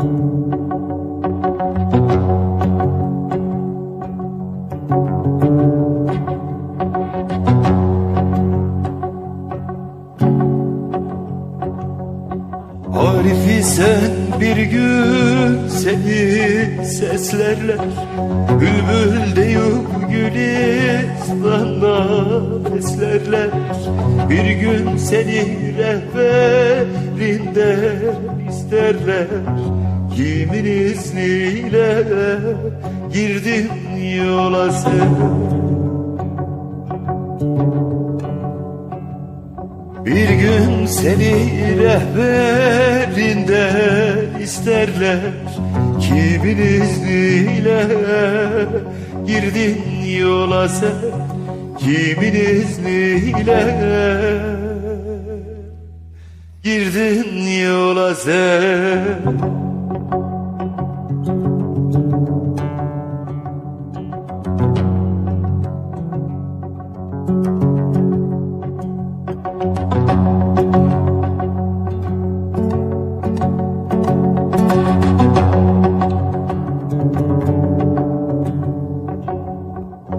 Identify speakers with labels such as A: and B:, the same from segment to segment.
A: Arifi sen bir gün seni seslerler. Bülbül deyip gülistanla beslerler. Bir gün seni rehberinde isterler. Kimin izniyle girdin yola sen? Bir gün seni rehberinden isterler. Kimin izniyle girdin yola sen? Kimin izniyle girdin yola sen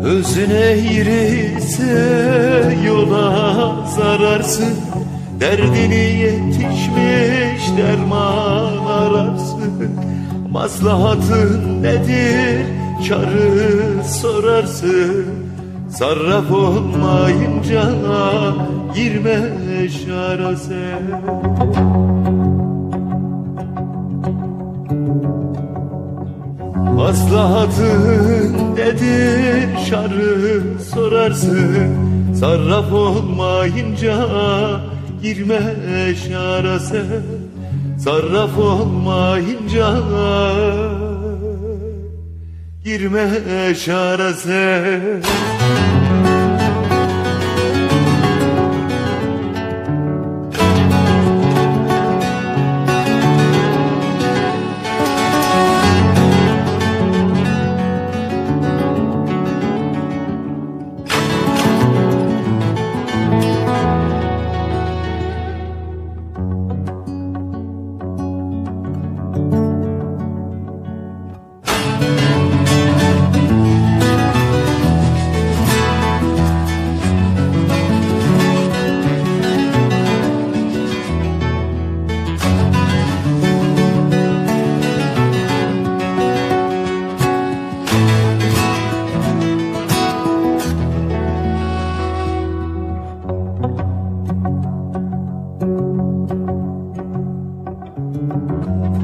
A: Özüne eğriyse yola zararsın. Derdini yetişmiş derman ararsın. Maslahatın nedir karı sorarsın Sarraf olmayınca girme şara sen. Maslahatın nedir şarı sorarsın. Sarraf olmayınca girme şara sen. Sarraf olmayınca girme şara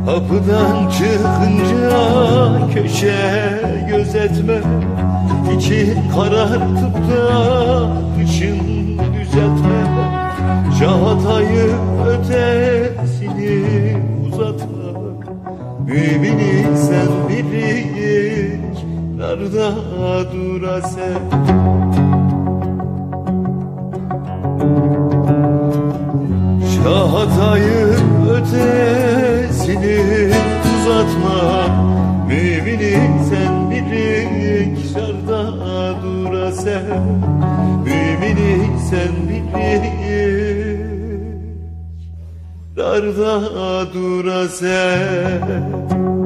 A: Kapıdan çıkınca köşe gözetme. İçin karartıp da kışın düzeltme. Çağatay'ı ötesini uzatma. Mümini sen bilir Narda durasen Çağatay'ın şarda dura sen. Müminin sen birik Darda dura sen